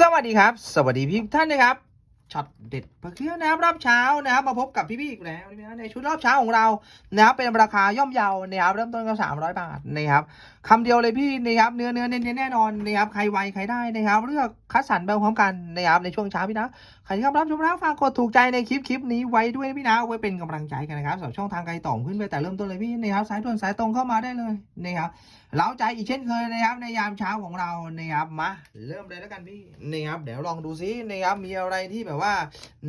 สวัสดีครับ สวัสดีพี่ท่านนะครับ ช็อตเด็ดเพื่อนนะครับรอบเช้านะครับ มาพบกับพี่ๆอีกแล้วนะในชุดรอบเช้าของเรานะครับเป็นราคาย่อมเยานะครับเริ่มต้นก็สามร้อยบาทนะครับคำเดียวเลยพี่นะครับเนื้อเนื้อเน้นแน่นอนนะครับใครไวใครได้นะครับ เลือกคัดสรรไปพร้อมกันนะครับในช่วงเช้าพี่นะใครที่เข้ามารับชมแล้วฝากกดถูกใจในคลิปคลิปนี้ไว้ด้วยพี่นะเอาไว้เป็นกำลังใจกันนะครับสำหรับช่องทางไกลต่อขึ้นไปแต่เริ่มต้นเลยพี่นะครับสายด่วนสายตรงเข้ามาได้เลยนะครับเล้าใจอีกเช่นเคยนะครับ ในยามเช้าของเรานะครับมาเริ่มเลยแล้วกันพี่นะครับเดี๋ยวลองดูซินะครับมีอะไรที่แบบว่า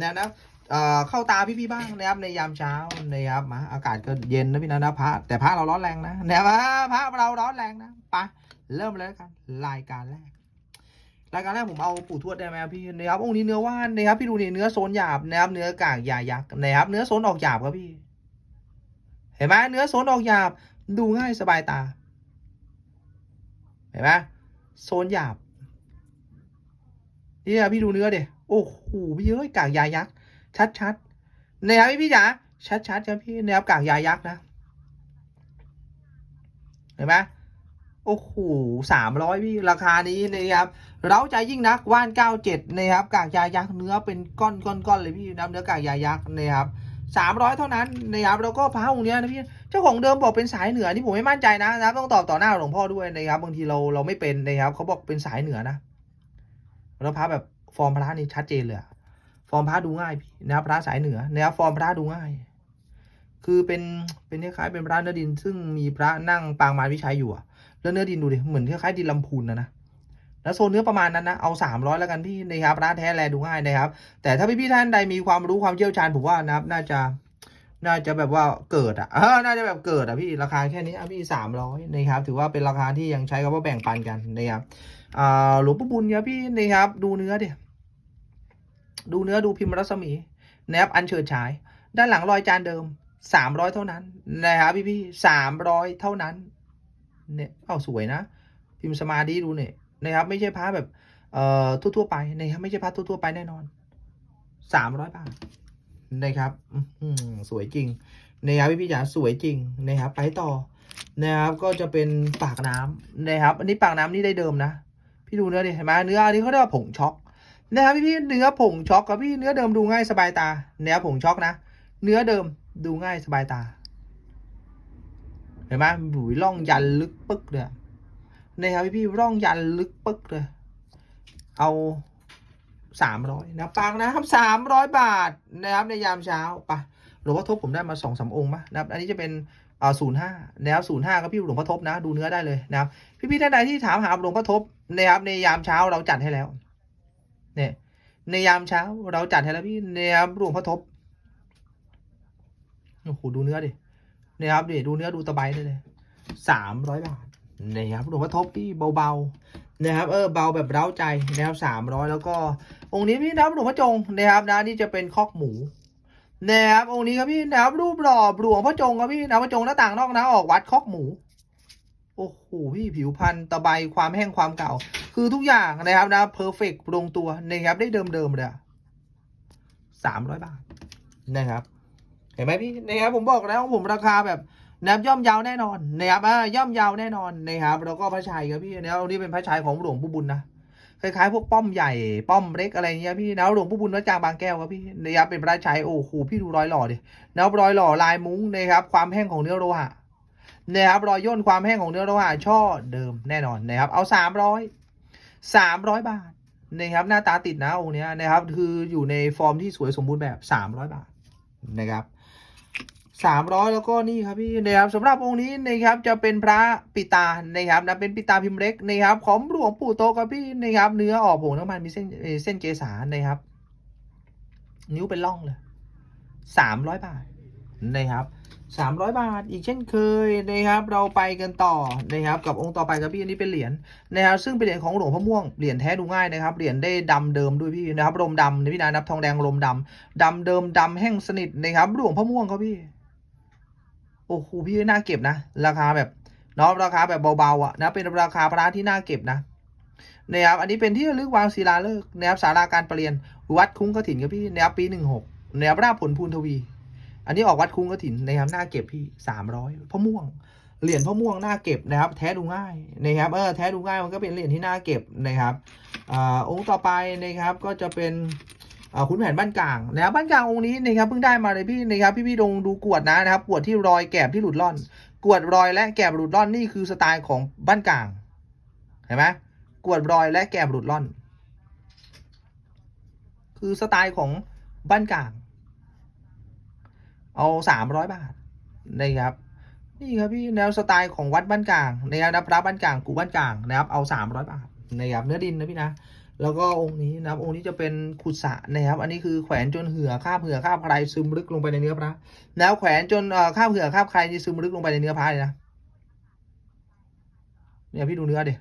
นะนะเอ่อเข้าตาพี่ๆบ้างนะครับในยามเช้านะครับมาอากาศก็เย็นนะพี่นะนะพระแต่พระเราร้อนแรงนะนะครับพระเราร้อนแรงนะไปเริ่มเลยแล้วกันรายการแรกรายการแรกผมเอาปู่ทวดได้ไหมพี่นะครับองค์นี้เนื้อว่านนะครับพี่ดูนี่เนื้อโซนหยาบนะครับเนื้อกากหยายักษ์นะครับเนื้อโซนออกหยาบครับพี่ เห็นไหมเนื้อโซนออกหยาบดูง่ายสบายตา เห็นไหมโซนหยาบนี่พี่ดูเนื้อเดี๋ย โอ้โหพี่เอ้ยกากยายักษ์ชัดๆนะครับพี่พี่จ๋าชัดๆครับพี่นะครับกากยายักษ์นะเห็นไหมโอ้โหสามร้อยพี่ราคานี้นะครับ เราใจยิ่งนักว่านเก้าเจ็ดนะครับกากยายักษ์เนื้อเป็นก้อนก้อนก้อนเลยพี่นะเนื้อกากยายักษ์นะครับสามร้อยเท่านั้นนะครับแล้วก็พระองค์เนี้ยนะพี่เจ้าของเดิมบอกเป็นสายเหนือนี่ผมไม่มั่นใจนะนะครับต้องตอบต่อหน้าหลวงพ่อด้วยนะครับ บางทีเราเราไม่เป็นนะครับเขาบอกเป็นสายเหนือนะแล้วพระแบบ ฟอร์มพระนี่ชัดเจนเลยอะฟอร์มพระดูง่ายพี่นะครับพระสายเหนือนะครับฟอร์มพระดูง่าย คือเป็นเป็นคล้ายๆเป็นพระเนื้อดิน ซึ่งมีพระนั่งปางมารวิชัยอยู่อะแล้วเนื้อดินดูดิเหมือนคล้ายๆดินลำพูนนะนะแล้วโซนเนื้อประมาณนั้นนะ เอาสามร้อยแล้วกันพี่นะครับพระแท้แลดูง่ายนะครับ แต่ถ้าพี่ๆท่านใดมีความรู้ความเชี่ยวชาญผมว่านะครับ น่าจะ น่าจะแบบว่าเกิดอะเออน่าจะแบบเกิดอะพี่ ราคาแค่นี้อะพี่สามร้อยนะครับ ถือว่าเป็นราคาที่ยังใช้คำว่าแบ่งปันกันนะครับอ่าหลวงปู่บุญครับพี่นะครับ ดูเนื้อเดีย ดูเนื้อดูพิมพ์รัศมีนะครับอันเฉิดฉาย ด้านหลังรอยจานเดิมสามร้อยเท่านั้นนะครับพี่พี่สามร้อยเท่านั้น เนี่ยเอ้าสวยนะ พิมพ์สมาธิดูเนี่ยนะครับ ไม่ใช่พระแบบเอ่อทั่วๆไปนะครับไม่ใช่พระทั่วๆไปแน่นอนสามร้อยบาทนะครับอืสวยจริงนะครับพี่พี่จ๋าสวยจริงนะครับไปต่อนะครับก็จะเป็นปากน้ำนะครับ อันนี้ปากน้ำนี่ได้เดิมนะ พี่ดูเนื้อดิเห็นไหมเนื้ออันนี้เขาเรียกว่าผงช็อก นะครับพี่พี่เนื้อผงช็อกกับพี่เนื้อเดิมดูง่ายสบายตาเนื้อผงช็อกนะ เนื้อเดิมดูง่ายสบายตา เห็นไหมบุ๋ยร่องยันลึกปึ๊กเลยนะครับพี่พี่ร่องยันลึกปึ๊กเลยเอาสามร้อยนะปังนะครับสามร้อยบาทนะครับในยามเช้าไปหลวงพ่อทบผมได้มาสองสามองค์ปะนะครับ อันนี้จะเป็นอ่าศูนย์ห้านะครับศูนย์ห้าก็พี่หลวงพ่อทบนะ ดูเนื้อได้เลยนะครับ พี่พี่ๆท่านใดที่ถามหาหลวงพ่อทบนะครับในยามเช้าเราจัดให้แล้ว เนี่ยในยามเช้าเราจัดให้แล้วพี่นะครับหลวงพ่อทบโอ้โหดูเนื้อดินะครับดิดูเนื้อดูตะไบได้เลยสามร้อยบาทนะครับหลวงพ่อทบพี่เบาๆนะครับ เออเบาแบบเร้าใจนะครับสามร้อยแล้วก็ องค์นี้พี่นะครับหลวงพ่อจงนะครับนะนี่จะเป็นคอกหมูนะครับองค์นี้ครับพี่นะครับรูปหล่อหลวงพ่อจงครับพี่นะพ่อจงหน้าต่างนอกนะออกวัดคอกหมู โอ้โหพี่ผิวพรรณตะไบความแห้งความเก่า คือทุกอย่างนะครับนะเพอร์เฟกลงตัวนะครับได้เดิมเดิมๆเลยสามร้อยบาทนะครับ เห็นไหมพี่นะครับผมบอกแล้วผมราคาแบบนะย่อมยาวแน่นอนนะครับอ่าย่อมยาวแน่นอนนะครับแล้วก็พระชัยครับพี่นะครับอันนี้เป็นพระชัยของหลวงปู่บุญนะคล้ายๆพวกป้อมใหญ่ป้อมเล็กอะไรเงี้ยพี่นะหลวงพ่บุญวัดจางบางแก้วครับพี่นะครับเป็นพระชัยโอ้โหพี่ดูรอยหล่อดินะครับรอยหล่อลายมุ้งนะครับความแห้งของเนื้อโลหะ นะครับรอยย่นความแห้งของเนื้อโลหะช่อเดิมแน่นอนนะครับ เอาสามร้อยสามร้อยบาทนะครับ หน้าตาติดนะองค์นี้นะครับ คืออยู่ในฟอร์มที่สวยสมบูรณ์แบบสามร้อยบาทนะครับสามร้อยแล้วก็นี่ครับพี่นะครับสำหรับองค์นี้นะครับจะเป็นพระปิตานะครับนะเป็นปิตาพิมพ์เล็กนะครับของหลวงปู่โตครับพี่นะครับ เนื้อออกผงน้ำมันมีเส้นเอ่อเส้นเกสานะครับ นิ้วเป็นร่องเลยสามร้อยบาทนะครับ สามร้อยบาท อีกเช่นเคยนะครับ เราไปกันต่อนะครับ กับองค์ต่อไปครับพี่อันนี้เป็นเหรียญนะครับ ซึ่งเป็นเหรียญของหลวงพ่อม่วง เหรียญแท้ดูง่ายนะครับ เหรียญได้ดำเดิมด้วยพี่นะครับ ลมดำนะพี่นะนับทองแดงลมดำดำเดิมดำแห้งสนิทนะครับ หลวงพ่อม่วงครับพี่ โอ้โหพี่น่าเก็บนะ ราคาแบบเนาะราคาแบบเบาๆอะนะ เป็นราคาพระที่น่าเก็บนะนะครับ อันนี้เป็นที่ระลึกวางศิลาฤกษ์นะครับสาราการประเรียนวัดคุ้งกระถิ่นครับพี่นะครับปีหนึ่งหกนะครับราชผลพูนทวี อันนี้ออกวัดคุ้งกระถินนะครับน่าเก็บพี่สามร้อยพ่อม่วง เหรียญพ่อม่วงน่าเก็บนะครับ แท้ดูง่ายนะครับเออแท้ดูง่ายมันก็เป็นเหรียญที่น่าเก็บนะครับอ่าองค์ต่อไปนะครับก็จะเป็นอ่าขุนแผนบ้านกลางนะครับบ้านกลางองค์นี้นะครับเพิ่งได้มาเลยพี่นะครับพี่พี่ดงดูกวดนะนะครับกวดที่รอยแกบที่หลุดล่อน กวดรอยและแกบหลุดล่อนนี่คือสไตล์ของบ้านกลางเห็นไหมกวดรอยและแกบหลุดล่อน คือสไตล์ของบ้านกลาง เอาสามร้อยบาทนะครับนี่ครับพี่แนวสไตล์ของวัดบ้านกลางนะครับพระบ้านกลางกูบ้านกลางนะครับเอาสามร้อยบาทนะครับเนื้อดินนะพี่นะแล้วก็องค์นี้นะครับองค์นี้จะเป็นขุดสะนะครับ อันนี้คือแขวนจนเหือคาบเหือคาบใครซึมลึกลงไปในเนื้อพระแล้วแขวนจนเอ่อคาบเหือคาบใครซึมลึกลงไปในเนื้อพระเลยนะเนี่ยพี่ดูเนื้อดิ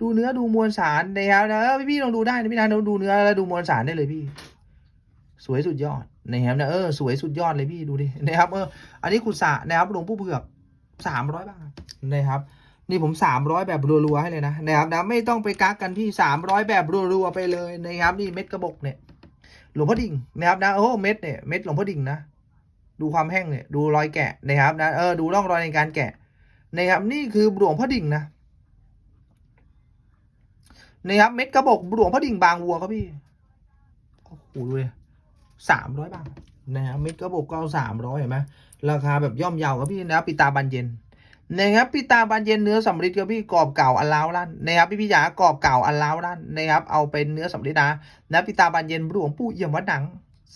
ดูเนื้อดูมวลสารนะครับนะพี่พี่ลองดูได้นะพี่นะดูเนื้อแล้วดูมวลสารได้เลยพี่ สวยสุดยอด นะครับเนะเออสวยสุดยอดเลยพี่ดูดินะครับเอออันนี้ขุดสระนะครับหลวงปู่เผือกสามร้อยบาทนะครับนี่ผมสามร้อยแบบรัวๆให้เลยนะนะครับนะไม่ต้องไปกักกันพี่สามร้อยแบบรัวๆไปเลยนะครับนี่เม็ดกระบอกเนี่ยหลวงพ่อดิ่งนะครับนะโอ้เม็ดเนี่ยเม็ดหลวงพ่อดิ่งนะดูความแห้งเนี่ยดูรอยแกะนะครับนะเออดูร่องรอยในการแกะนะครับนี่คือหลวงพ่อดิ่งนะนะครับเม็ดกระบอกหลวงพ่อดิ่งบางวัวครับพี่โอ้โหดูเลย สามร้อยบาทนะครับม็ดกระบอกก็สามร้อยเห็นไหมราคาแบบย่อมเยาครับพี่นะปิตาบันเย็นนะครับพี่ตาบานเย็นเนื้อสำริดครับพี่กรอบเก่าอันล้าวลั่นนะครับพี่พี่จ๋ากรอบเก่าอันล้าวลั่นนะครับเอาเป็นเนื้อสำริดนะนะพี่ตาบานเย็นหลวงปู่เอี่ยมวัดหนัง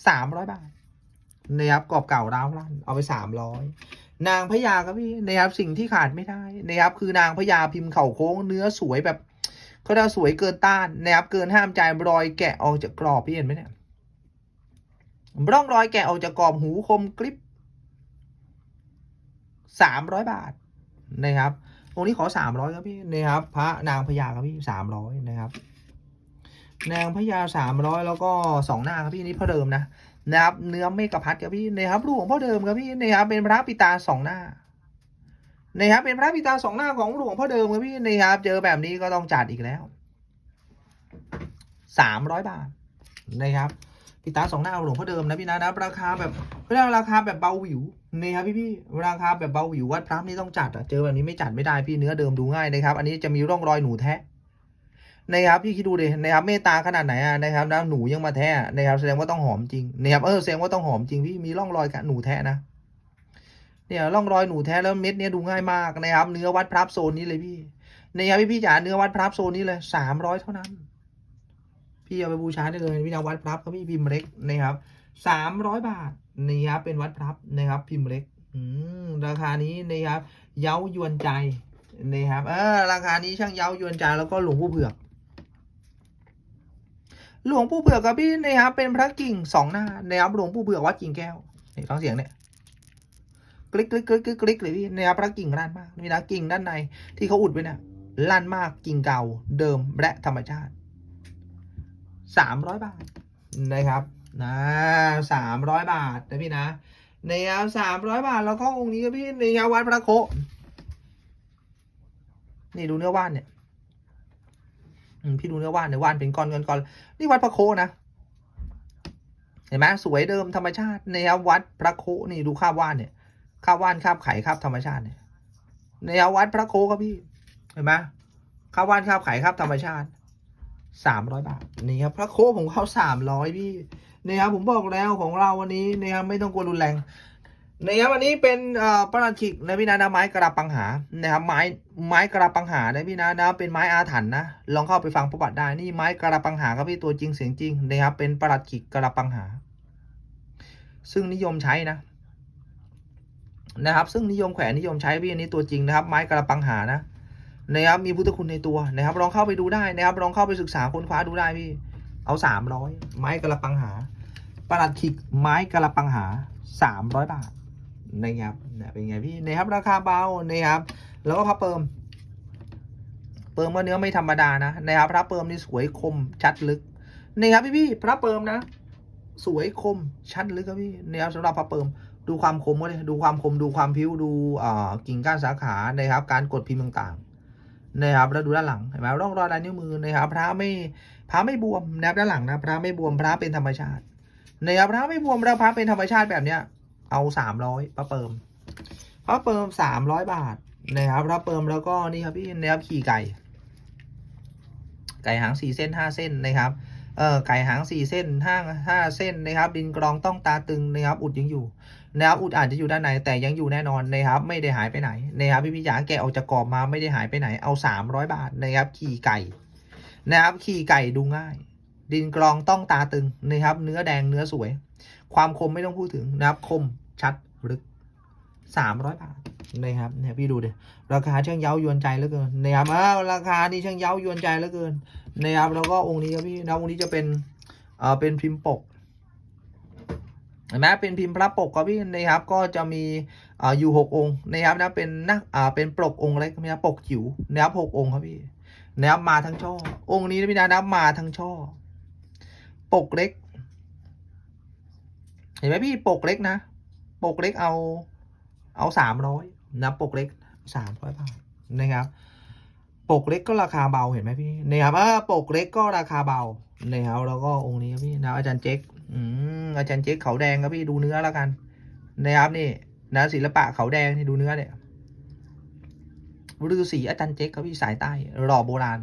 สามร้อยบาทนะครับกรอบเก่าล้าวลั่นเอาไปสามร้อยนางพญาครับพี่นะครับสิ่งที่ขาดไม่ได้นะครับคือนางพญาพิมพ์เข่าโค้งเนื้อสวยแบบเขาเรียกสวยเกินต้านนะครับเกินห้ามใจรอยแกะออกจากกรอบพี่เห็นไหมเนี่ย ร่องรอยแกะออกจากกรอบหูคมกริบสามร้อยบาทนะครับองค์นี้ขอสามร้อยครับพี่นะครับ พระนางพญาครับพี่สามร้อยนะครับ นางพญาสามร้อยแล้วก็สองหน้าครับพี่นี่พ่อเดิมนะนะครับ เนื้อเมฆพัดครับพี่นะครับหลวงพ่อเดิมครับพี่นะครับเป็นพระปิตาสองหน้านะครับเป็นพระปิตาสองหน้าของหลวงพ่อเดิมครับพี่นะครับ เจอแบบนี้ก็ต้องจัดอีกแล้วสามร้อยบาทนะครับ ปิตาสองหน้าหลวงพ่อเดิมนะพี่นะนะราคาแบบเรียกราคาแบบเบาหวิวนะครับพี่พี่ราคาแบบเบาหวิววัดพระนี่ต้องจัดอะเจอแบบนี้ไม่จัดไม่ได้พี่เนื้อเดิมดูง่ายนะครับ อันนี้จะมีร่องรอยหนูแทะนะครับพี่คิดดูดินะครับเมตตาขนาดไหนอะนะครับนะหนูยังมาแทะนะครับแสดงว่าต้องหอมจริงนะครับเออแสดงว่าต้องหอมจริงพี่มีร่องรอยกับหนูแทะนะเนี่ยร่องรอยหนูแทะแล้วเม็ดเนี้ยดูง่ายมากนะครับ เนื้อวัดพรับโซนนี้เลยพี่นะครับพี่พี่จ๋าเนื้อวัดพรับโซนนี้เลยสามร้อยเท่านั้น พี่เอาไปบูชาได้เลยพี่นะวัดพรับเขาพี่พิมพ์เล็กนะครับสามร้อยบาทนี่ครับเป็นวัดพรับนะครับ พิมพ์เล็กราคานี้นะครับ เย้ายวนใจนะครับเออราคานี้ช่างเย้ายวนใจแล้วก็หลวงปู่เผือกหลวงปู่เผือกครับพี่นะครับเป็นพระกิ่งสองหน้านะครับหลวงปู่เผือกวัดกิ่งแก้วนี่ฟังเสียงเนี่ยกลิกกลิกกลิกกลิกกลิกเลยพี่นะครับพระกิ่งลั่นมากนี่นะกิ่งด้านในที่เขาอุดไว้เนี่ยลั่นมากกิ่งเก่าเดิมและธรรมชาติ สามร้อยบาทนะครับนะสามร้อยบาทนะพี่นะในยาวสามร้อยบาทแล้วก็องค์นี้ครับพี่ในยาววัดพระโคนี่ดูเนื้อว่านเนี่ยอืมพี่ดูเนื้อว่านเนี่ยว่านเป็นก้อนก้อนก้อนนี่วัดพระโคนะเห็นไหมสวยเดิมธรรมชาติในยาววัดพระโคนี่ดูคาบว่านเนี่ยคาบว่านคาบไข่คาบธรรมชาติเนี่ยในยาววัดพระโคครับพี่เห็นไหมคาบว่านคาบไข่คาบธรรมชาติ สามร้อยบาทนี่ครับพระโคผมเข้าสามร้อยพี่นี่ครับผมบอกแล้วของเราวันนี้นะครับไม่ต้องกลัวรุนแรงนะครับวันนี้เป็นประหลัดขิกนะพี่นะนะไม้กระปังหานะครับไม้ไม้กระปังหานะพี่นะนะเป็นไม้อาถรรพ์นะลองเข้าไปฟังประวัติได้นี่ไม้กระปังหาครับพี่ตัวจริงเสียงจริงนะครับเป็นประหลัดขิกกระปังหา ซึ่งนิยมใช้นะนะครับ ซึ่งนิยมแขวนนิยมใช้พี่อันนี้ตัวจริงนะครับ ไม้กระปังหานะ นะครับมีพุทธคุณในตัวนะครับลองเข้าไปดูได้นะครับลองเข้าไปศึกษาค้นคว้าดูได้พี่ เอาสามร้อยไม้กระปังหาประหลัดขิกไม้กระปังหาสามร้อยบาทนะครับเนี่ยเป็นไงพี่นะครับราคาเบานะครับ แล้วก็พระเปิมเปิมว่าเนื้อไม่ธรรมดานะนะครับ พระเปิมนี่สวยคมชัดลึกนะครับพี่พี่พระเปิมนะ สวยคมชัดลึกครับพี่นะครับสำหรับพระเปิมดูความคมก็เลยดูความคมดูความพิ้วดูอ่ากิ่งก้านสาขานะครับ การกดพิมพ์ต่าง นะครับแล้วดูด้านหลังเห็นไหมร่องรอยลายนิ้วมือนะครับพระไม่พระไม่บวมนะครับด้านหลังนะพระไม่บวมพระเป็นธรรมชาตินะครับพระไม่บวมแล้วพระเป็นธรรมชาติแบบเนี้ย เอาสามร้อยพระเปิมพระเปิมสามร้อยบาทนะครับพระเปิมแล้วก็นี่ครับพี่นะครับขี่ไก่ ไก่หางสี่เส้นห้าเส้นนะครับ เออไก่หางสี่เส้นห้าห้าเส้นนะครับ ดินกรองต้องตาตึงนะครับ อุดยังอยู่นะครับอุดอาจจะอยู่ด้านในแต่ยังอยู่แน่นอนนะครับ ไม่ได้หายไปไหนนะครับพี่พี่จ๋าแกะออกจากกรอบมาไม่ได้หายไปไหนเอาสามร้อยบาทนะครับ ขี่ไก่นะครับขี่ไก่ดูง่าย ดินกรองต้องตาตึงนะครับ เนื้อแดงเนื้อสวย ความคมไม่ต้องพูดถึงนะครับคมชัดลึก สามร้อยบาทนะครับเนี่ยพี่ดูเดิราคาช่างเย้ายวนใจเหลือเกินนะครับอ้าวราคานี่ช่างเย้ายวนใจเหลือเกินนะครับแล้วก็องค์นี้ครับพี่นะองค์นี้จะเป็นเอ่อเป็นพิมพ์ปกเห็นไหมเป็นพิมพ์พระปกครับพี่นะครับ ก็จะมีอ่ออยู่หกองค์นะครับนะเป็นนักอ่าเป็นปกองค์เล็กนะครับปกจิ๋วนะครับหกองค์ครับพี่นะครับมาทั้งช่อ องค์นี้นะพี่นะนับมาทั้งช่อ ปกเล็ก เห็นไหมพี่ปกเล็กนะ ปกเล็กเอา เอาสามร้อยนะปกเล็กสามร้อยบาทนะครับ ปกเล็กก็ราคาเบาเห็นไหมพี่นะครับเออปกเล็กก็ราคาเบานะครับแล้วก็องค์นี้ครับพี่นะอาจารย์เจ๊กอืมอาจารย์เจ๊กเขาแดงครับพี่ดูเนื้อแล้วกันนะครับนี่นะศิลปะเขาแดงนี่ดูเนื้อเนี่ยฤาษีอาจารย์เจ๊กครับพี่สายใต้หล่อโบราณ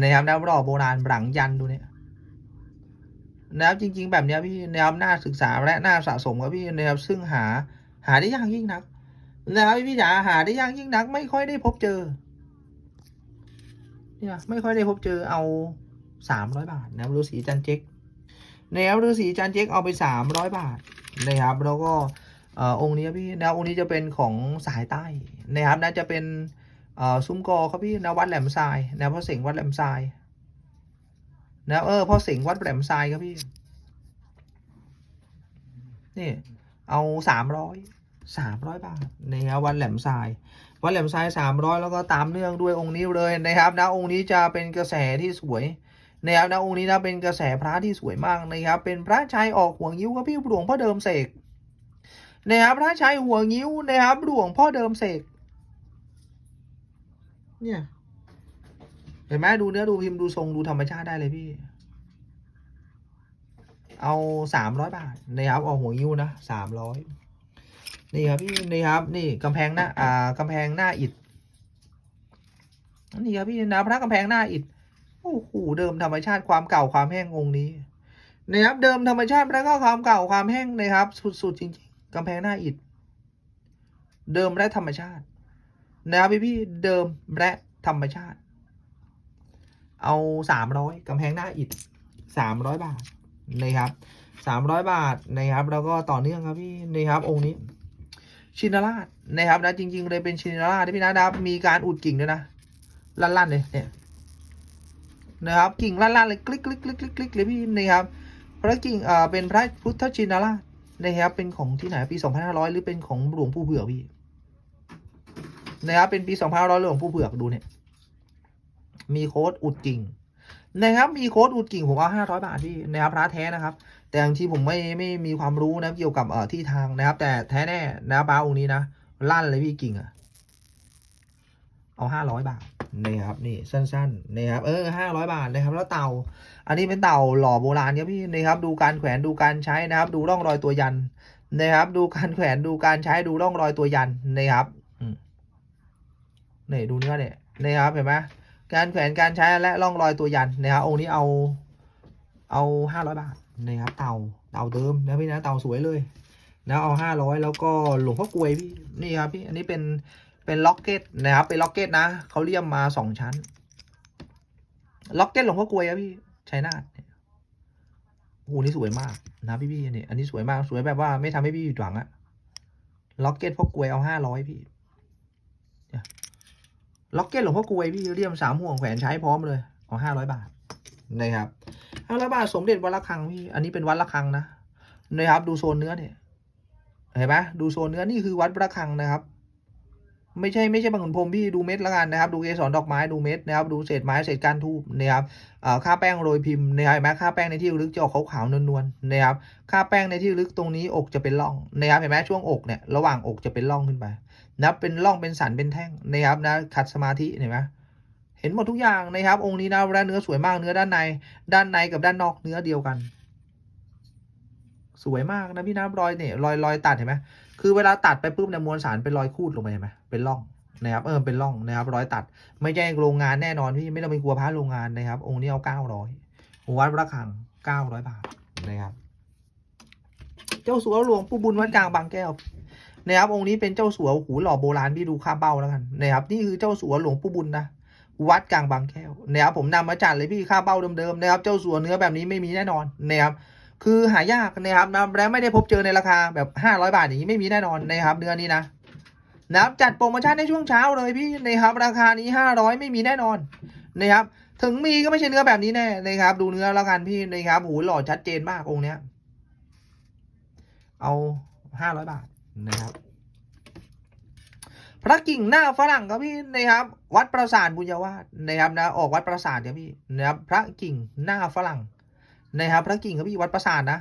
นะครับนะหล่อโบราณหลังยันดูเนี่ยนะครับจริง ๆ แบบเนี้ยพี่แนวน่าศึกษาและน่าสะสมครับพี่นะครับซึ่งหาหาได้ยากยิ่งนัก นะครับพี่จ๋าหาได้ยากยิ่งนัก ไม่ค่อยได้พบเจอ เนี่ยไม่ค่อยได้พบเจอเอาสามร้อยบาทนะครับฤาษีจันเจ๊กนะครับฤาษีจันเจ๊กเอาไปสามร้อยบาทนะครับ แล้วก็อองค์นี้พี่นะองค์นี้จะเป็นของสายใต้นะครับน่าจะเป็นซุ้มกอครับพี่นะวัดแหลมทรายนะพระเสงวัดแหลมทรายนะเออพ่อเสงวัดแหลมทรายครับพี่นี่เอาสามร้อย สามร้อยบาทนะครับวัดแหลมทราย วัดแหลมทรายสามร้อยแล้วก็ตามเนื่องด้วยองค์นี้เลยนะครับนะองค์นี้จะเป็นกระแสที่สวยนะครับนะองค์นี้นะเป็นกระแสพระที่สวยมากนะครับ เป็นพระชัยออกหัวงิ้วครับพี่หลวงพ่อเดิมเสกนะครับพระชัยหัวงิ้วนะครับหลวงพ่อเดิมเสกเนี่ยเห็นไหมดูเนื้อดูพิมพ์ดูทรงดูธรรมชาติได้เลยพี่ เอาสามร้อยบาทนะครับเอาหัวยิ้วนะสามร้อย นี่ครับพี่นี่ครับ นี่กำแพงหน้าอ่ากำแพงหน้าอิฐนี่ครับพี่นะพระกำแพงหน้าอิฐโอ้โหเดิมธรรมชาติความเก่าความแห้งองค์นี้นะครับเดิมธรรมชาติแล้วก็ความเก่าความแห้งนะครับ สุดๆจริงๆกำแพงหน้าอิฐเดิมและธรรมชาตินะครับพี่พี่เดิมและธรรมชาติ เอาสามร้อยกำแพงหน้าอิฐสามร้อยบาทนะครับสามร้อยบาทนะครับ แล้วก็ต่อเนื่องครับพี่นะครับองค์นี้ ชินราชนะครับนะจริง ๆ เลยเป็นชินราชที่พี่นะครับมีการอุดกิ่งด้วยนะลั่นๆเลยเนี่ยนะครับกิ่งลั่นๆเลยคลิกคลิกคลิกคลิกคลิกเลยพี่นะครับพระกิ่งเอ่อเป็นพระพุทธชินราชนะครับเป็นของที่ไหนปี2500 หรือเป็นของหลวงปู่เผือกพี่นะครับเป็นปี2500หลวงปู่เผือกดูเนี่ยมีโค้ดอุดกิ่งนะครับมีโค้ดอุดกิ่งผมเอาห้าร้อยบาทพี่นะครับพระแท้นะครับ แต่บางทีผมไม่ไม่มีความรู้นะเกี่ยวกับเอ่อที่ทางนะครับ แต่แท้แน่นะบ้าองนี้นะลั่นเลยพี่กิ่งอะเอาห้าร้อยบาทนะครับนี่สั้นๆนะครับเออห้าร้อยบาทนะครับ แล้วเต่า อันนี้เป็นเต่าหล่อโบราณครับพี่นะครับดูการแขวนดูการใช้นะครับ ดูร่องรอยตัวยันนะครับดูการแขวนดูการใช้ดูร่องรอยตัวยันนะครับนี่ดูเนื้อเนี่ยนะครับเห็นไหมการแขวนการใช้และร่องรอยตัวยันนะครับองค์นี้เอาเอาห้าร้อยบาท นะครับเต่าเต่าเดิมนะพี่นะเต่าสวยเลยนะเอาห้าร้อยแล้วก็หลวงพ่อกลวยพี่นี่ครับพี่อันนี้เป็นเป็นล็อกเก็ตนะครับเป็นล็อกเก็ตนะเขาเลี่ยมมาสองชั้น ล็อกเก็ตหลวงพ่อกลวยครับพี่ชัยนาทโอ้โหนี่สวยมากนะพี่พี่เนี่อันนี้สวยมากสวยแบบว่าไม่ทำให้พี่ผิดหวังอะล็อกเก็ตพ่อกลวยเอาห้าร้อยพี่ล็อกเก็ตหลวงพ่อกลวยพี่เลี่ยมสามห่วงแขวนใช้พร้อมเลยเอาห้าร้อยบาทนะครับ ห้าร้อยบาทสมเด็จวัดระฆังพี่อันนี้เป็นวัดระฆังนะนะครับ ดูโซนเนื้อเนี่ยเห็นไหมดูโซนเนื้อนี่คือวัดระฆังนะครับ ไม่ใช่ไม่ใช่บางขุนพรมพี่ดูเม็ดละกันนะครับ ดูเกสรดอกไม้ดูเม็ดนะครับ ดูเศษไม้เศษก้านทูบนะครับอ่าค่าแป้งโรยพิมพ์นะครับเห็นไหมค่าแป้งในที่ลึกจะออกขาวๆนวลๆนะครับ ค่าแป้งในที่ลึกตรงนี้อกจะเป็นร่องนะครับเห็นไหมช่วงอกเนี่ยระหว่างอกจะเป็นร่องขึ้นไปนะเป็นร่องเป็นสันเป็นแท่งนะครับนะขัดสมาธิเห็นไหม ห็นหมดทุกอย่างนะครับ องค์นี้นะและเนื้อสวยมากเนื้อด้านใน ด้านในกับด้านนอกเนื้อเดียวกัน สวยมากนะพี่นะรอยเนี่ยรอยรอยตัดเห็นไหมคือเวลาตัดไปปุ๊บเนี่ยมวลสารเป็นรอยคูดลงไปเห็นไหมเป็นร่องนะครับเออเป็นร่องนะครับรอยตัด ไม่ใช่โรงงานแน่นอนพี่ไม่ต้องไปกลัวพระโรงงานนะครับ องค์นี้เอาเก้าร้อยวัดระฆังเก้าร้อยบาทนะครับ เจ้าสัวหลวงปู่บุญวัดกลางบางแก้วนะครับองค์นี้เป็นเจ้าสัวหูหล่อโบราณพี่ดูค่าเบ้าแล้วกันนะครับนี่คือเจ้าสัวหลวงปู่บุญนะ วัดกลางบางแก้วนะครับผมนำมาจัดเลยพี่ค่าเบ้าเดิมๆนะครับ เจ้าสัวเนื้อแบบนี้ไม่มีแน่นอนนะครับคือหายากนะครับนะและไม่ได้พบเจอในราคาแบบห้าร้อยบาทอย่างนี้ไม่มีแน่นอนนะครับเนื้อนี้นะนะครับจัดโปรโมชั่นในช่วงเช้าเลยพี่นะครับราคานี้ห้าร้อยไม่มีแน่นอนนะครับถึงมีก็ไม่ใช่เนื้อแบบนี้แน่นะครับ ดูเนื้อแล้วกันพี่นะครับหูหล่อชัดเจนมากองค์เนี้ยเอาห้าร้อยบาทนะครับ พระกิ่งหน้าฝรั่งครับพี่นะครับ วัดประสาทบุญญาวาสนะครับนะออกวัดประสาทครับพี่นะครับพระกิ่งหน้าฝรั่งนะครับพระกิ่งครับพี่วัดประสาทนะ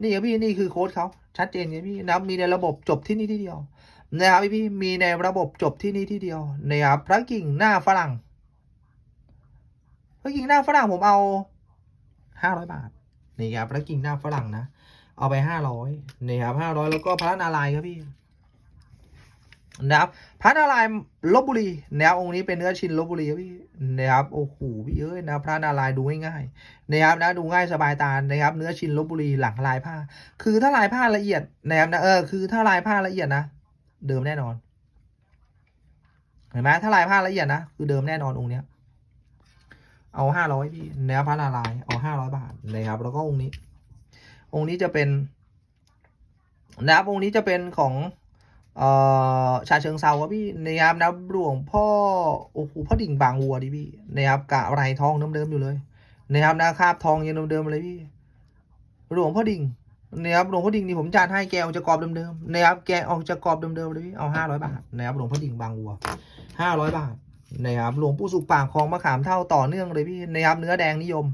นี่ครับพี่นี่คือโค้ดเขาชัดเจนครับพี่นะครับมีในระบบจบที่นี่ที่เดียวนะครับพี่มีในระบบจบที่นี่ที่เดียวนะครับพระกิ่งหน้าฝรั่งพระกิ่งหน้าฝรั่งผมเอาห้าร้อยบาทนี่ครับพระกิ่งหน้าฝรั่งนะเอาไปห้าร้อยนี่ครับห้าร้อยแล้วก็พระนารายณ์ครับพี่ นะครับพระนารายณ์ลบบุรีนะครับองค์นี้เป็นเนื้อชินลบบุรีครับพี่นะครับโอ้โหพี่เอ้ยนะพระนารายณ์ดูง่ายๆนะครับนะดูง่ายสบายตานะครับ เนื้อชินลบบุรีหลังลายผ้า คือถ้าลายผ้าละเอียดนะครับนะเออคือถ้าลายผ้าละเอียดนะเดิมแน่นอนเห็นไหมถ้าลายผ้าละเอียดนะคือเดิมแน่นอนองค์เนี้ย เอาห้าร้อยพี่แนวพระนารายณ์เอาห้าร้อยบาทนะครับ แล้วก็องค์นี้ องค์นี้จะเป็นนะครับองค์นี้จะเป็นของ ชาเชิงเซาครับพี่นะครับนะหลวงพ่อโอ้โหพ่อดิ่งบางวัวดิพี่นะครับกะไรทองเดิมๆอยู่เลยนะครับนะคาบทองยังเดิมๆเลยพี่หลวงพ่อดิ่งนะครับหลวงพ่อดิ่งนี่ผมจานให้แกออกจากกรอบเดิมๆนะครับแกออกจากกรอบเดิมๆเลยพี่เอาห้าร้อยบาทนะครับหลวงพ่อดิ่งบางวัวห้าร้อยบาทนะครับหลวงปู่สุกปากคลองมะขามเท่าต่อเนื่องเลยพี่นะครับเนื้อแดงนิยม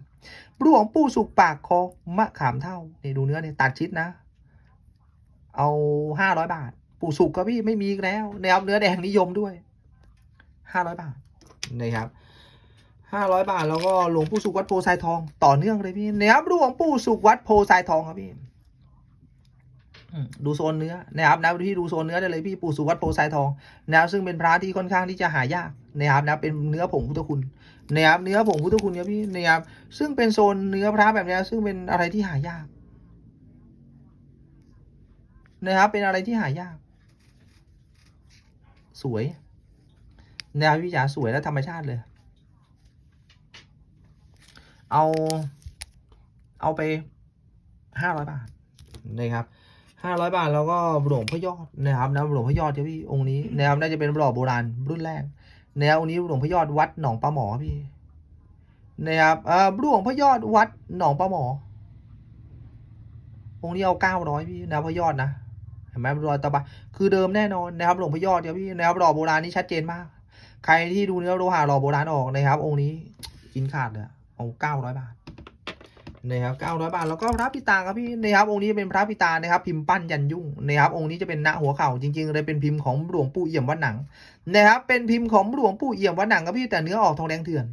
หลวงปู่สุกปากคลองมะขามเท่านี่ดูเนื้อเนี่ยตัดชิดนะ เอาห้าร้อยบาท ปูสุกก็พี่ไม่มีแล้วนะครับเนื้อแดงนิยมด้วยห้าร้อยบาทนะครับห้าร้อยบาทแล้วก็หลวงปู่สุกวัดโพไซทองต่อเนื่องเลยพี่นะครับหลวงปู่สุกวัดโพไซทองครับพี่ดูโซนเนื้อนะครับนะพี่ดูโซนเนื้อได้เลยพี่ปู่สุกวัดโพไซทองนะครับซึ่งเป็นพระที่ค่อนข้างที่จะหายากนะครับนะเป็นเนื้อผงพุทธคุณนะครับเนื้อผงพุทธคุณครับพี่นะครับซึ่งเป็นโซนเนื้อพระแบบนี้ซึ่งเป็นอะไรที่หายากนะครับเป็นอะไรที่หายาก สวย แนววิจาสวยและธรรมชาติเลย เอา เอาไปห้าร้อยบาทนะครับห้าร้อยบาทแล้วก็หลวงพ่อยอดนะครับนะหลวงพ่อยอดเจ้าพี่องค์นี้นะครับน่าจะเป็นหล่อโบราณรุ่นแรกนะครับองค์นี้หลวงพ่อยอดวัดหนองปลาหมอพี่นะครับเอ่อหลวงพ่อยอดวัดหนองปลาหมอองค์นี้เอาเก้าร้อยพี่นะพ่อยอดนะ เห็นไหมรอยตะบะคือเดิมแน่นอนนะครับหลวงพ่อยอดเดี๋ยวพี่นะครับหล่อโบราณนี่ชัดเจนมาก ใครที่ดูเนื้อโลหะหล่อโบราณออกนะครับ องค์นี้กินขาดเลยเอาเก้าร้อยบาทนะครับเก้าร้อยบาทแล้วก็พระปิตาครับพี่นะครับองค์นี้เป็นพระปิตานะครับ พิมพ์ปั้นยันยุ่งนะครับองค์นี้จะเป็นณหัวเข่าจริงๆเลยเป็นพิมพ์ของหลวงปู่เอี่ยมวัดหนังนะครับเป็นพิมพ์ของหลวงปู่เอี่ยมวัดหนังครับพี่แต่เนื้อออกทองแดงเถื่อน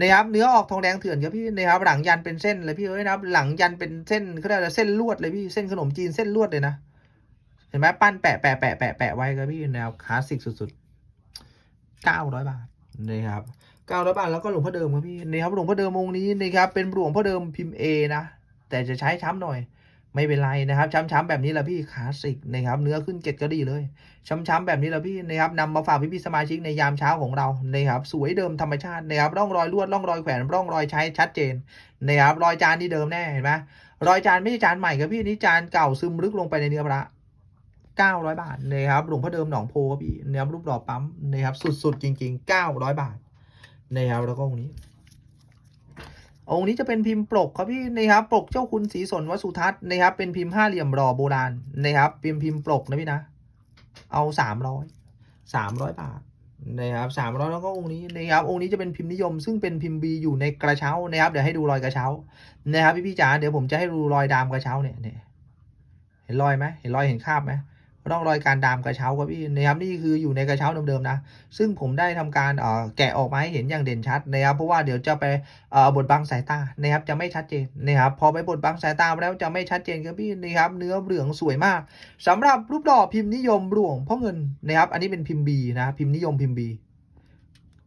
นะครับเนื้อออกทองแดงเถื่อนครับพี่นะครับหลังยันเป็นเส้นเลยพี่เอ้ยนะครับหลังยันเป็นเส้นเขาเรียกเส้นลวดเลยพี่เส้นขนมจีนเส้นลวดเลยนะ เห็นไหมปั้นแปะแปะแปะแปะแปะไว้ครับพี่แนวคลาสสิกสุดๆเก้าร้อยบาทนะครับเก้าร้อยบาทแล้วก็หลวงพ่อเดิมครับพี่นะครับหลวงพ่อเดิมองค์นี้นะครับเป็นหลวงพ่อเดิมพิมพ์เอนะแต่จะใช้ช้ำหน่อย ไม่เป็นไรนะครับ ช้ำๆแบบนี้แหละพี่คลาสสิกนะครับ เนื้อขึ้นเกล็ดก็ดีเลย ช้ำๆแบบนี้แหละพี่นะครับนำมาฝากพี่ๆสมาชิกในยามเช้าของเรานะครับสวยเดิมธรรมชาตินะครับร่องรอยลวดร่องรอยแขวนร่องรอยใช้ชัดเจนนะครับรอยจานนี่เดิมแน่เห็นไหมรอยจานไม่ใช่จานใหม่ครับพี่นี่จานเก่าซึมลึกลงไปในเนื้อพระ เก้าร้อยบาทนะครับหลวงพ่อเดิมหนองโพครับพี่นะครับรูปหล่อปั๊มนะครับสุดๆจริงๆเก้าร้อยบาทนะครับแล้วก็องค์นี้องค์นี้จะเป็นพิมพ์ปลกครับพี่นะครับปลกเจ้าคุณศรีสนวสุทัศน์นะครับ เป็นพิมพ์ห้าเหลี่ยมรอโบราณนะครับเป็นพิมพ์ปลกนะพี่นะ เอาสามร้อยสามร้อยบาทนะครับสามร้อยแล้วก็องค์นี้นะครับองค์นี้จะเป็นพิมพ์นิยม ซึ่งเป็นพิมพ์บีอยู่ในกระเช้านะครับเดี๋ยวให้ดูรอยกระเช้านะครับพี่พี่จ๋าเดี๋ยวผมจะให้ดูรอยดามกระเช้าเนี่ยเนี่ยเห็นรอยไหมเห็นรอยเห็นคราบไหม ร่องรอยการดามกระเช้าครับพี่นะครับนี่คืออยู่ในกระเช้าเดิมๆนะ ซึ่งผมได้ทำการแกะออกมาให้เห็นอย่างเด่นชัดนะครับ เพราะว่าเดี๋ยวจะไปบดบังสายตานะครับจะไม่ชัดเจนนะครับพอไปบดบังสายตาแล้วจะไม่ชัดเจนครับพี่นะครับเนื้อเหลืองสวยมากสำหรับรูปหล่อพิมพ์นิยมหลวงพ่อเงินนะครับ อันนี้เป็นพิมพ์ B นะพิมพ์นิยมพิมพ์ B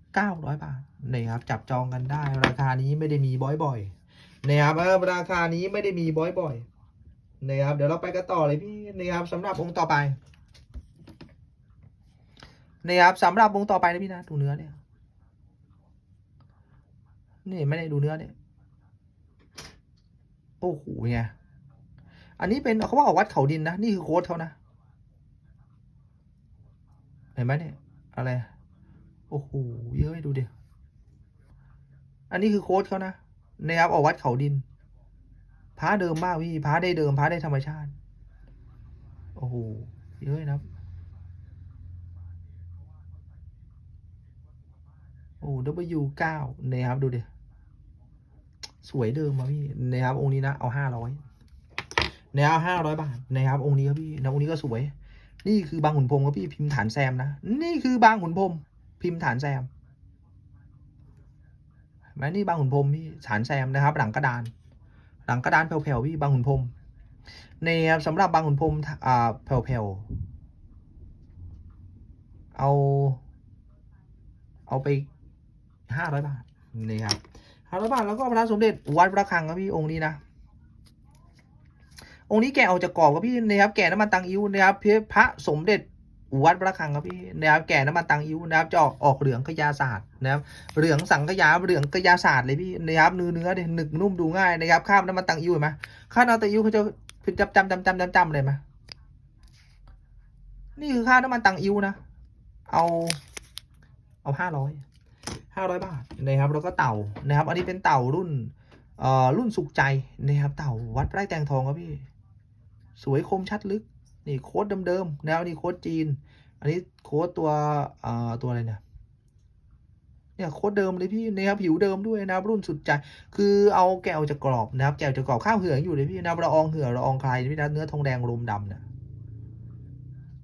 900บาทนะครับจับจองกันได้ ราคานี้ไม่ได้มีบ่อยๆนะครับเออราคานี้ไม่ได้มีบ่อยๆ นะครับเดี๋ยวเราไปกันต่อเลยพี่นะครับสำหรับองค์ต่อไปนะครับสำหรับวงต่อไปนะพี่นะดูเนื้อเนี่ยนี่ไม่ได้ดูเนื้อเนี่ยโอ้โหไงอันนี้เป็นเขาว่าออกวัดเขาดินนะนี่คือโค้ดเขานะเห็นไหมเนี่ยอะไรโอ้โหเยอะดูเดียวอันนี้คือโค้ดเขานะนะครับออกวัดเขาดิน พระเดิมมากพี่พระได้เดิมพระได้ธรรมชาติ โอ้โหเยอะนะครับโอ้ W9 นะครับดูดิสวยเดิมมาพี่นะครับองค์นี้นะเอาห้าร้อยนะครับห้าร้อยบาทนะครับองค์นี้ครับพี่นะองค์นี้ก็สวย นี่คือบางขุนพรมครับพี่พิมพ์ฐานแซมนะนี่คือบางขุนพรมพิมพ์ฐานแซมเห็นไหมนี่บางขุนพรมพี่ฐานแซมนะครับ หลังกระดาน หลังกระดานแผ่วๆพี่บางขุนพรหมนะครับสำหรับบางขุนพรมอ่าแผ่วๆเอา เอาไปห้าร้อยบาทนี่ครับห้าร้อยบาทแล้วก็พระสมเด็จวัดพระคังครับพี่องค์นี้นะองค์นี้แกะออกจากกรอบครับพี่นะครับแกะน้ำมันตังอิ้วนะครับพระสมเด็จ วัดพระคังครับพี่นะครับแกะน้ำมันตังอิ้วนะครับจะออกออกเหลืองกระยาศาสตร์นะครับเหลืองสังขยาเหลืองกยาศาสตร์เลยพี่นะครับเนื้อเนื้อเนี่ยหนึกนุ่มดูง่ายนะครับคราบน้ำมันตังอิ้วเห็นไหมคราน้ำมันตังอิ้วเขาจะจำจำจำจำจำจำเลยไหมนี่คือค่าน้ำมันตังอิ้วนะเอาเอาห้าร้อยห้าร้อยบาทนะครับแล้วก็เต่านะครับ อันนี้เป็นเต่ารุ่นเอ่อรุ่นสุขใจนะครับ เต่าวัดไร่แตงทองครับพี่ สวยคมชัดลึก นี่โค้ดเดิมๆแล้วนี่โค้ดจีน อันนี้โค้ดตัวอ่อตัวอะไรเนี่ยเนี่ยโค้ดเดิมเลยพี่นะครับผิวเดิมด้วยนะครับรุ่นสุดใจคือเอาแกะออกจากกรอบนะครับแกะออกจากกรอบข้าวเหืองอยู่เลยพี่นะครับละอองเหือละอองคลายพี่นะเนื้อทองแดงรมดำเนี่ย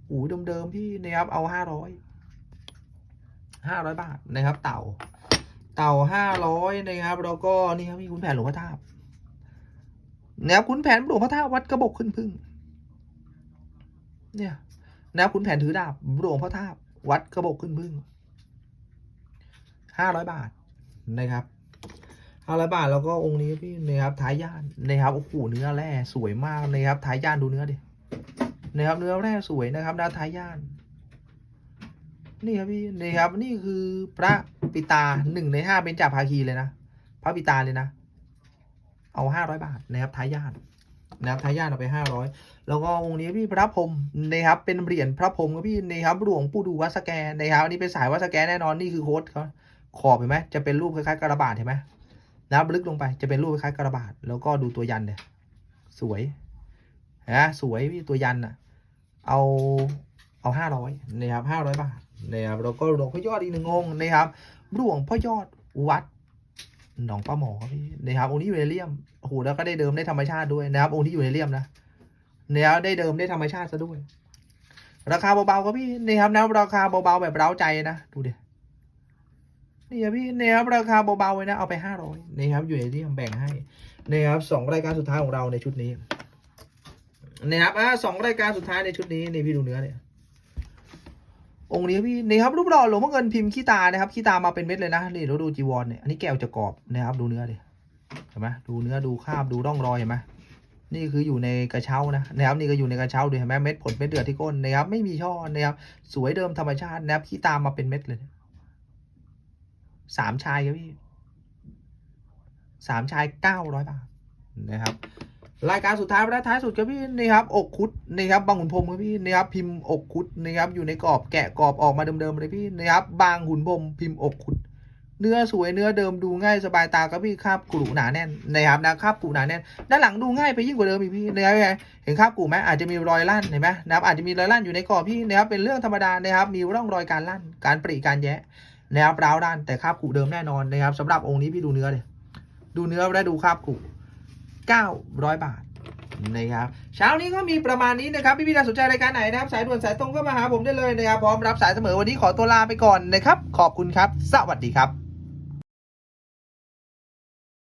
อู๋เดิมๆพี่นะครับเอาห้าร้อยห้าร้อยบาทนะครับ เต่า เต่าห้าร้อยนะครับแล้วก็นี่ครับมีคุณแผนหลวงพ่อทาบนะครับคุณแผนหลวงพ่อทาบวัดกระบอกขึ้นพึ่ง เนี่ยนะคุณแผนถือดาบหลวงพ่อทาบ วัดกระบอกขึ้นพึ่งห้าร้อยบาทนะครับห้าร้อยบาทแล้วก็องค์นี้พี่นะครับท้ายย่านนะครับโอ้โหเนื้อแร่สวยมากนะครับท้ายย่านดูเนื้อดินะครับเนื้อแร่สวยนะครับด้านท้ายย่านนี่ครับพี่นี่ครับนี่คือพระปิตาหนึ่งในห้าเป็นจ่าภาคีเลยนะพระปิตาเลยนะ เอาห้าร้อยบาทนะครับท้ายญาติ นะครับทายาติเอาไปห้าร้อยแล้วก็องค์นี้พี่พระพรมนะครับเป็นเหรียญพระพรมครับพี่นะครับหลวงปู่ดูวัดสแกนนะครับอันนี้เป็นสายวัดสแกนแน่นอนนี่คือโค้ดเขาขอบเห็นไหมจะเป็นรูปคล้ายๆกระบาดเห็นไหมนะครับลึกลงไปจะเป็นรูปคล้ายๆกระบาดแล้วก็ดูตัวยันเนี่ยสวยนะสวยพี่ตัวยันอะเอาเอาห้าร้อยนะครับห้าร้อยบาทนะครับแล้วก็หลวงพ่อยอดอีกหนึ่งองค์นะครับหลวงพ่อยอดวัด หนองปลาหมอครับพี่นะครับองค์นี้อยู่ในเลี่ยมโอ้โหแล้วก็ได้เดิมได้ธรรมชาติด้วยนะครับองค์ที่อยู่ในเลี่ยมนะเนี่ยได้เดิมได้ธรรมชาติซะด้วย ราคาเบาๆครับพี่นะครับนะราคาเบาๆแบบเร้าใจนะดูดินี่ครับพี่นะครับราคาเบาๆเลยนะเอาไปห้าร้อยนะครับอยู่ในเลี่ยมแบ่งให้นะครับสองรายการสุดท้ายของเราในชุดนี้นะครับอ่าสองรายการสุดท้ายในชุดนี้นี่พี่ดูเนื้อเนี่ย องค์นี้พี่นี่ครับรูปหล่อหลวงพ่อเงินพิมพ์ขี้ตานะครับขี้ตามาเป็นเม็ดเลยนะนี่เราดูจีวรเนี่ยอันนี้แก้วจะกรอบนะครับดูเนื้อดิเห็นไหมดูเนื้อดูคราบดูร่องรอยเห็นไหมนี่คืออยู่ในกระเช้านะนะครับนี่ก็อยู่ในกระเช้าดูเห็นไหมเม็ดผลเม็ดเดือดที่ก้นนะครับไม่มีช่อนะครับสวยเดิมธรรมชาตินะครับขี้ตามาเป็นเม็ดเลยสามชายครับพี่สามชายเก้าร้อยบาทนะครับ รายการสุดท้ายและท้ายสุดครับพี่นี่ครับอกคุดนี่ครับบางขุนพรมครับพี่นี่ครับพิมพ์อกคุดนี่ครับอยู่ในกรอบแกะกรอบออกมาเดิมๆเลยพี่นี่ครับบางขุนพรมพิมพ์อกคุด เนื้อสวยเนื้อเดิมดูง่ายสบายตาครับพี่คาบกรุหนาแน่นนะครับนะคาบกรุหนาแน่นด้านหลังดูง่ายไปยิ่งกว่าเดิมอีกพี่นะครับเห็นคาบกรุไหมอาจจะมีรอยลั่นเห็นไหมนะครับอาจจะมีรอยลั่นอยู่ในกรอบพี่นะครับเป็นเรื่องธรรมดานะครับมีร่องรอยการลั่นการปริการแยะนะครับร้าวด้านแต่คาบกรุเดิมแน่นอนนะครับสำหรับองค์นี้พี่ดูเนื้อเลยดูเนื้อและดูคาบกรุ เก้าร้อยบาทนะครับเช้านี้ก็มีประมาณนี้นะครับพี่พี่ๆน่าสนใจรายการไหนนะครับสายด่วนสายตรงก็มาหาผมได้เลยนะครับพร้อมรับสายเสมอวันนี้ขอตัวลาไปก่อนนะครับขอบคุณครับ สวัสดีครับ